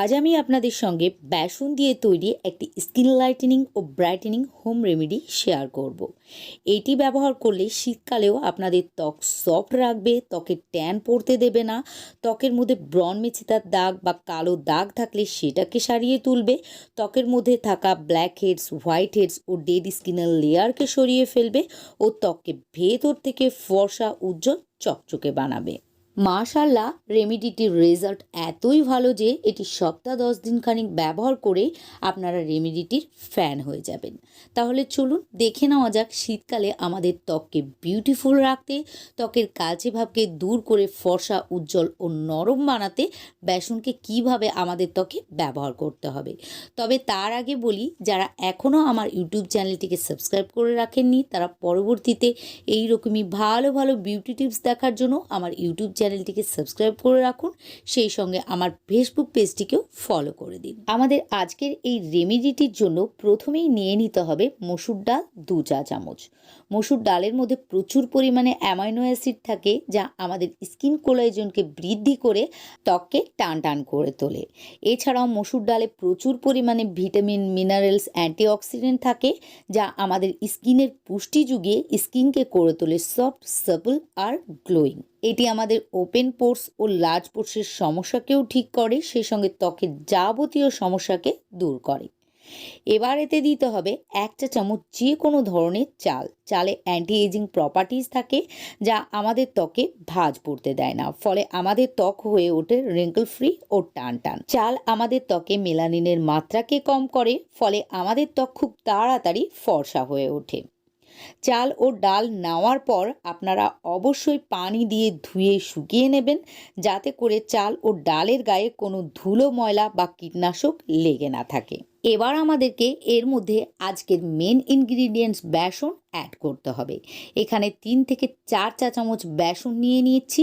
আজ আমি আপনাদের সঙ্গে বেসন দিয়ে তৈরি একটি স্কিন লাইটেনিং ও ব্রাইটেনিং হোম রেমেডি শেয়ার করব। এটি ব্যবহার করলে শীতকালেও আপনাদের ত্বক সফট রাখবে ত্বকে ট্যান পড়তে দেবে না, ত্বকের মধ্যে ব্রন মেছিতার দাগ বা কালো দাগ থাকলে সেটাকে সারিয়ে তুলবে, ত্বকের মধ্যে থাকা ব্ল্যাক হেডস, হোয়াইট হেডস ও ডেড স্কিনের লেয়ারকে সরিয়ে ফেলবে ও ত্বককে ভেতর থেকে ফর্সা, উজ্জ্বল, চকচকে বানাবে মাশাল্লাহ রেমিডিটির রেজাল্ট এতই ভালো যে এটি সপ্তাহ দশ দিন খানিক ব্যবহার করে আপনারা রেমিডিটির ফ্যান হয়ে যাবেন। তাহলে চলুন দেখে নেওয়া যাক শীতকালে আমাদের ত্বককে বিউটিফুল রাখতে, ত্বকের কালচে ভাবকে দূর করে ফর্সা, উজ্জ্বল ও নরম বানাতে বেসনকে কীভাবে আমাদের ত্বকে ব্যবহার করতে হবে। তবে তার আগে বলি, যারা এখনও আমার ইউটিউব চ্যানেলটিকে সাবস্ক্রাইব করে রাখেননি, তারা পরবর্তীতে এই রকমই ভালো ভালো বিউটি টিপস দেখার জন্য আমার ইউটিউব চ্যানেলটিকে সাবস্ক্রাইব করে রাখুন। সেই সঙ্গে আমার ফেসবুক পেজটিকেও ফলো করে দিন। আমাদের আজকের এই রেমিডিটির জন্য প্রথমেই নিয়ে নিতে হবে মসুর ডাল দু চা চামচ। মসুর ডালের মধ্যে প্রচুর পরিমাণে অ্যামাইনো অ্যাসিড থাকে যা আমাদের স্কিন কোলাইজনকে বৃদ্ধি করে ত্বককে টান টান করে তোলে। এছাড়াও মসুর ডালে প্রচুর পরিমাণে ভিটামিন, মিনারেলস, অ্যান্টিঅক্সিডেন্ট থাকে যা আমাদের স্কিনের পুষ্টি যুগিয়ে স্কিনকে করে তোলে সফট সাপল আর গ্লোয়িং। এটি আমাদের ওপেন পোর্স ও লার্জ পোর্সের সমস্যাকেও ঠিক করে সেই সঙ্গে ত্বকের যাবতীয় সমস্যাকে দূর করে। এবার এতে দিতে হবে এক চা চামচ যে কোনো ধরনের চাল। চালে অ্যান্টি এজিং প্রপার্টিজ থাকে যা আমাদের ত্বকে ভাঁজ পড়তে দেয় না। ফলে আমাদের ত্বক হয়ে ওঠে রিঙ্কল ফ্রি ও টান টান। চাল আমাদের ত্বকে মেলানিনের মাত্রাকে কম করে, ফলে আমাদের ত্বক খুব তাড়াতাড়ি ফর্সা হয়ে ওঠে। চাল ও ডাল নেওয়ার পর আপনারা অবশ্যই পানি দিয়ে ধুয়ে শুকিয়ে নেবেন, যাতে করে চাল ও ডালের গায়ে কোনো ধুলো, ময়লা বা কীটনাশক লেগে না থাকে। এবার আমাদেরকে এর মধ্যে আজকের মেন ইনগ্রিডিয়েন্টস বেসন অ্যাড করতে হবে। এখানে তিন থেকে চার চা চামচ বেসন নিয়ে নিচ্ছি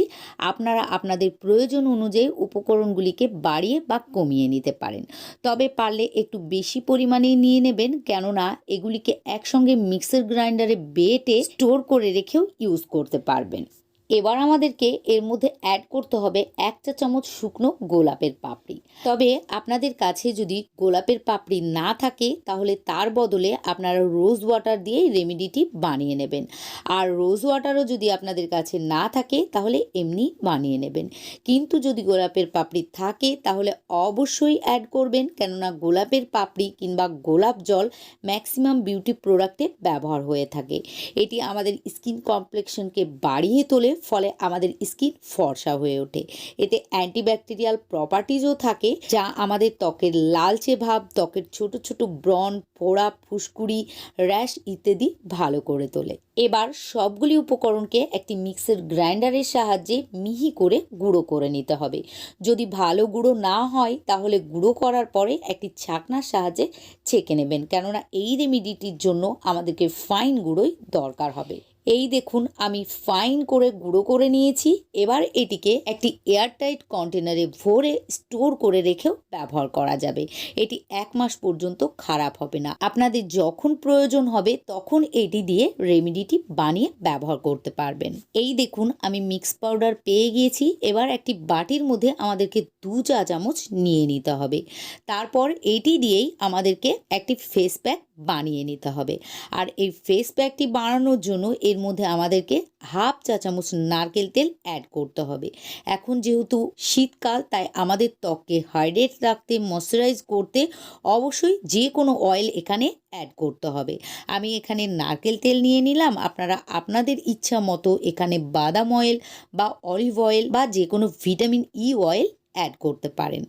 আপনারা আপনাদের প্রয়োজন অনুযায়ী উপকরণগুলিকে বাড়িয়ে বা কমিয়ে নিতে পারেন। তবে পারলে একটু বেশি পরিমাণে নিয়ে নেবেন, কেননা এগুলিকে একসঙ্গে মিক্সার গ্রাইন্ডারে বেটে স্টোর করে রেখেও ইউজ করতে পারবেন। এবার আমাদেরকে এর মধ্যে অ্যাড করতে হবে এক চা চামচ শুকনো গোলাপের পাপড়ি। তবে আপনাদের কাছে যদি গোলাপের পাপড়ি না থাকে, তাহলে তার বদলে আপনারা রোজ ওয়াটার দিয়ে রেমেডিটি বানিয়ে নেবেন। আর রোজ ওয়াটারও যদি আপনাদের কাছে না থাকে, তাহলে এমনি বানিয়ে নেবেন। কিন্তু যদি গোলাপের পাপড়ি থাকে, তাহলে অবশ্যই অ্যাড করবেন। কেননা গোলাপের পাপড়ি কিংবা গোলাপ জল ম্যাক্সিমাম বিউটি প্রোডাক্টে ব্যবহার হয়ে থাকে। এটি আমাদের স্কিন কমপ্লেকশনকে বাড়িয়ে তোলে ফলে আমাদের স্কিন ফর্সা হয়ে ওঠে। এতে অ্যান্টিব্যাকটেরিয়াল প্রপার্টিজও থাকে, যা আমাদের ত্বকের লালচে ভাব, ত্বকের ছোট ছোট ব্রণ ফোড়া ফুসকুড়ি, র্যাশ ইত্যাদি ভালো করে তোলে। এবার সবগুলি উপকরণকে একটি মিক্সার গ্রাইন্ডারের সাহায্যে মিহি করে গুঁড়ো করে নিতে হবে। যদি ভালো গুঁড়ো না হয়, তাহলে গুঁড়ো করার পরে একটি ছাকনার সাহায্যে ছেঁকে নেবেন, কেননা এই রেমিডিটির জন্য আমাদেরকে ফাইন গুঁড়োই দরকার হবে। এই দেখুন, আমি ফাইন করে গুঁড়ো করে নিয়েছি। এবার এটিকে একটি এয়ারটাইট কন্টেনারে ভরে স্টোর করে রেখেও ব্যবহার করা যাবে। এটি এক মাস পর্যন্ত খারাপ হবে না। আপনাদের যখন প্রয়োজন হবে, তখন এটি দিয়ে রেমিডিটি বানিয়ে ব্যবহার করতে পারবেন। এই দেখুন, আমি মিক্স পাউডার পেয়ে গিয়েছি। এবার একটি বাটির মধ্যে আমাদেরকে দু চা চামচ নিয়ে নিতে হবে। তারপর এটি দিয়েই আমাদেরকে একটি ফেস প্যাক বানিয়ে নিতে হবে। আর এই ফেস প্যাকটি বানানোর জন্য এর মধ্যে আমাদেরকে হাফ চা চামচ নারকেল তেল অ্যাড করতে হবে। এখন যেহেতু শীতকাল, তাই আমাদের ত্বককে হাইড্রেট রাখতে ময়শ্চারাইজ করতে অবশ্যই যে কোনো অয়েল এখানে অ্যাড করতে হবে। আমি এখানে নারকেল তেল নিয়ে নিলাম। আপনারা আপনাদের ইচ্ছা মতো এখানে বাদাম অয়েল বা অলিভ অয়েল বা যে কোনো ভিটামিন ই অয়েল অ্যাড করতে পারেন।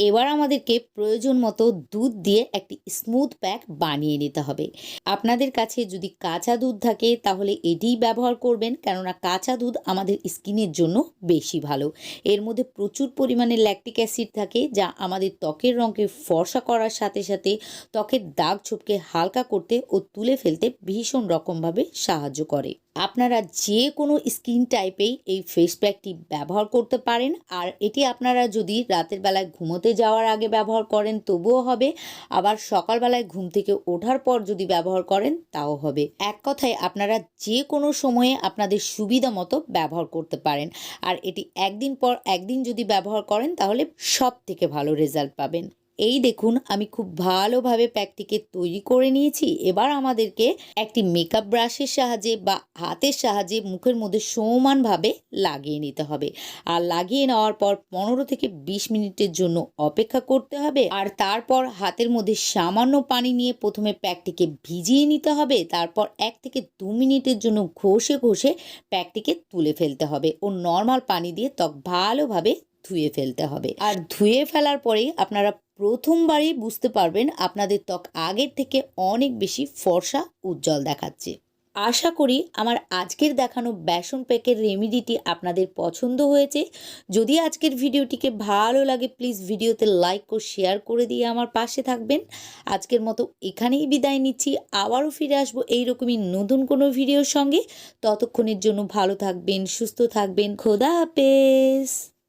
এবার আমাদেরকে প্রয়োজন মতো দুধ দিয়ে একটি স্মুথ প্যাক বানিয়ে নিতে হবে। আপনাদের কাছে যদি কাঁচা দুধ থাকে, তাহলে এটিই ব্যবহার করবেন, কেননা কাঁচা দুধ আমাদের স্কিনের জন্য বেশি ভালো। এর মধ্যে প্রচুর পরিমাণে ল্যাকটিক অ্যাসিড থাকে, যা আমাদের ত্বকের রঙকে ফর্সা করার সাথে সাথে ত্বকের দাগ ছোপকে হালকা করতে ও তুলে ফেলতে ভীষণ রকমভাবে সাহায্য করে। আপনারা যে কোনো স্কিন টাইপেই এই ফেস প্যাকটি ব্যবহার করতে পারেন, আর এটি আপনারা যদি রাতের বেলায় ঘুমোতে যাওয়ার আগে ব্যবহার করেন, তবুও হবে। আবার সকালবেলায় ঘুম থেকে ওঠার পর যদি ব্যবহার করেন, তাও হবে। এক কথায় আপনারা যে কোনো সময়ে আপনাদের সুবিধা মতো ব্যবহার করতে পারেন, আর এটি একদিন পর একদিন যদি ব্যবহার করেন, তাহলে সব থেকে ভালো রেজাল্ট পাবেন। এই দেখুন, আমি খুব ভালোভাবে প্যাকটিকে তৈরি করে নিয়েছি। এবার আমাদেরকে একটি মেকআপ ব্রাশের সাহায্যে বা হাতের সাহায্যে মুখের মধ্যে সমানভাবে লাগিয়ে নিতে হবে। আর লাগিয়ে নেওয়ার পর পনেরো থেকে বিশ মিনিটের জন্য অপেক্ষা করতে হবে। আর তারপর হাতের মধ্যে সামান্য পানি নিয়ে প্রথমে প্যাকটিকে ভিজিয়ে নিতে হবে। তারপর এক থেকে দু মিনিটের জন্য ঘষে ঘষে প্যাকটিকে তুলে ফেলতে হবে। ও নর্মাল পানি দিয়ে ত্বক ভালোভাবে ধুয়ে ফেলতে হবে। আর ধুয়ে ফেলার পরেই আপনারা প্রথমবারই বুঝতে পারবেন আপনাদের ত্বক আগের থেকে অনেক বেশি ফর্সা, উজ্জ্বল দেখাচ্ছে। আশা করি আমার আজকের দেখানো বেসন প্যাকের রেমিডিটি আপনাদের পছন্দ হয়েছে। যদি আজকের ভিডিওটিকে ভালো লাগে, প্লিজ ভিডিওতে লাইক ও শেয়ার করে দিয়ে আমার পাশে থাকবেন। আজকের মতো এখানেই বিদায় নিচ্ছি। আবারও ফিরে আসব এইরকমই নতুন কোনো ভিডিওর সঙ্গে। ততক্ষণের জন্য ভালো থাকবেন, সুস্থ থাকবেন। খোদা হাফেজ।